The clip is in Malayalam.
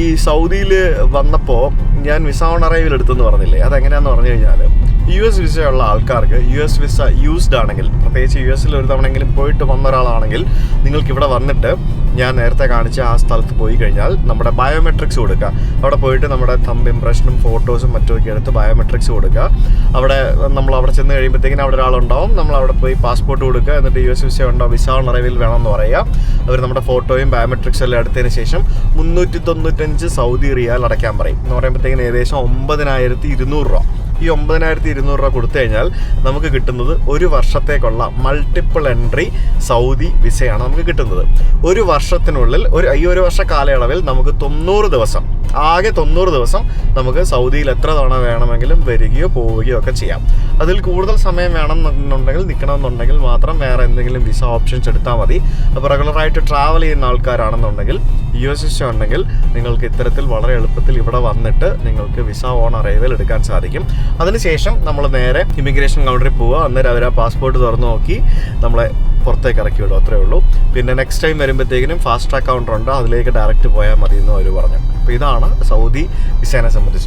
ഈ സൗദിയിൽ വന്നപ്പോൾ ഞാൻ വിസ ഓൺ അറൈവിൽ എടുത്തെന്ന് പറഞ്ഞില്ലേ? അതെങ്ങനെയാണെന്ന് പറഞ്ഞു കഴിഞ്ഞാൽ യു എസ് വിസ ഉള്ള ആൾക്കാർക്ക് യു എസ് വിസ യൂസ്ഡ് ആണെങ്കിൽ പ്രത്യേകിച്ച് യു എസിൽ ഒരു തവണയെങ്കിലും പോയിട്ട് വന്ന ഒരാളാണെങ്കിൽ നിങ്ങൾക്ക് ഇവിടെ വന്നിട്ട് ഞാൻ നേരത്തെ കാണിച്ച ആ സ്ഥലത്ത് പോയി കഴിഞ്ഞാൽ നമ്മുടെ ബയോമെട്രിക്സ് കൊടുക്കുക അവിടെ പോയിട്ട് നമ്മുടെ തമ്പ് ഇംപ്രഷനും ഫോട്ടോസും മറ്റുമൊക്കെ എടുത്ത് ബയോമെട്രിക്സ് കൊടുക്കുക. അവിടെ നമ്മൾ അവിടെ ചെന്ന് കഴിയുമ്പോഴത്തേക്കിനും അവിടെ ഒരാളുണ്ടാവും. നമ്മൾ അവിടെ പോയി പാസ്പോർട്ട് കൊടുക്കുക. എന്നിട്ട് യു എസ് വിസ ഉണ്ടോ? വിസ ഓൺ അറൈവിൽ വേണമെന്ന് പറയുക. അവർ നമ്മുടെ ഫോട്ടോയും ബയോമെട്രിക്സും എല്ലാം എടുത്തതിന് ശേഷം മുന്നൂറ്റി തൊണ്ണൂറ്റഞ്ച് സൗദി റിയാൽ അടയ്ക്കാൻ പറയും. എന്ന് പറയുമ്പോഴത്തേക്കും ഏകദേശം ഒമ്പതിനായിരത്തി ഇരുന്നൂറ് രൂപ. ഈ ഒമ്പതിനായിരത്തി ഇരുന്നൂറ് രൂപ കൊടുത്തു കഴിഞ്ഞാൽ നമുക്ക് കിട്ടുന്നത് ഒരു വർഷത്തേക്കുള്ള മൾട്ടിപ്പിൾ എൻട്രി സൗദി വിസയാണ് നമുക്ക് കിട്ടുന്നത്. ഒരു വർഷത്തിനുള്ളിൽ ഒരു ഈ ഒരു വർഷ കാലയളവിൽ നമുക്ക് തൊണ്ണൂറ് ദിവസം ആകെ തൊണ്ണൂറ് ദിവസം നമുക്ക് സൗദിയിൽ എത്ര തവണ വേണമെങ്കിലും വരികയോ പോവുകയോ ഒക്കെ ചെയ്യാം. അതിൽ കൂടുതൽ സമയം വേണം വേണമെന്നുണ്ടെങ്കിൽ നിൽക്കണമെന്നുണ്ടെങ്കിൽ മാത്രം വേറെ എന്തെങ്കിലും വിസ ഓപ്ഷൻസ് എടുത്താൽ മതി. അപ്പോൾ റെഗുലറായിട്ട് ട്രാവൽ ചെയ്യുന്ന ആൾക്കാരാണെന്നുണ്ടെങ്കിൽ യു എസ് എസ് ഉണ്ടെങ്കിൽ നിങ്ങൾക്ക് ഇത്തരത്തിൽ വളരെ എളുപ്പത്തിൽ ഇവിടെ വന്നിട്ട് നിങ്ങൾക്ക് വിസ ഓൺ അറൈവൽ എടുക്കാൻ സാധിക്കും. അതിനുശേഷം നമ്മൾ നേരെ ഇമിഗ്രേഷൻ കൗണ്ടറിൽ പോവുക അന്നേരം അവർ ആ പാസ്പോർട്ട് തുറന്നു നോക്കി നമ്മളെ പുറത്തേക്ക് ഇറക്കി വിടും. അത്രേ ഉള്ളൂ. പിന്നെ നെക്സ്റ്റ് ടൈം വരുമ്പോഴത്തേക്കിനും ഫാസ്റ്റ് ട്രാക്ക് കൗണ്ടർ ഉണ്ട്. അതിലേക്ക് ഡയറക്റ്റ് പോയാൽ മതി എന്ന് അവർ പറഞ്ഞു. അപ്പോൾ ഇതാണ് സൗദി വിസേനെ സംബന്ധിച്ച്.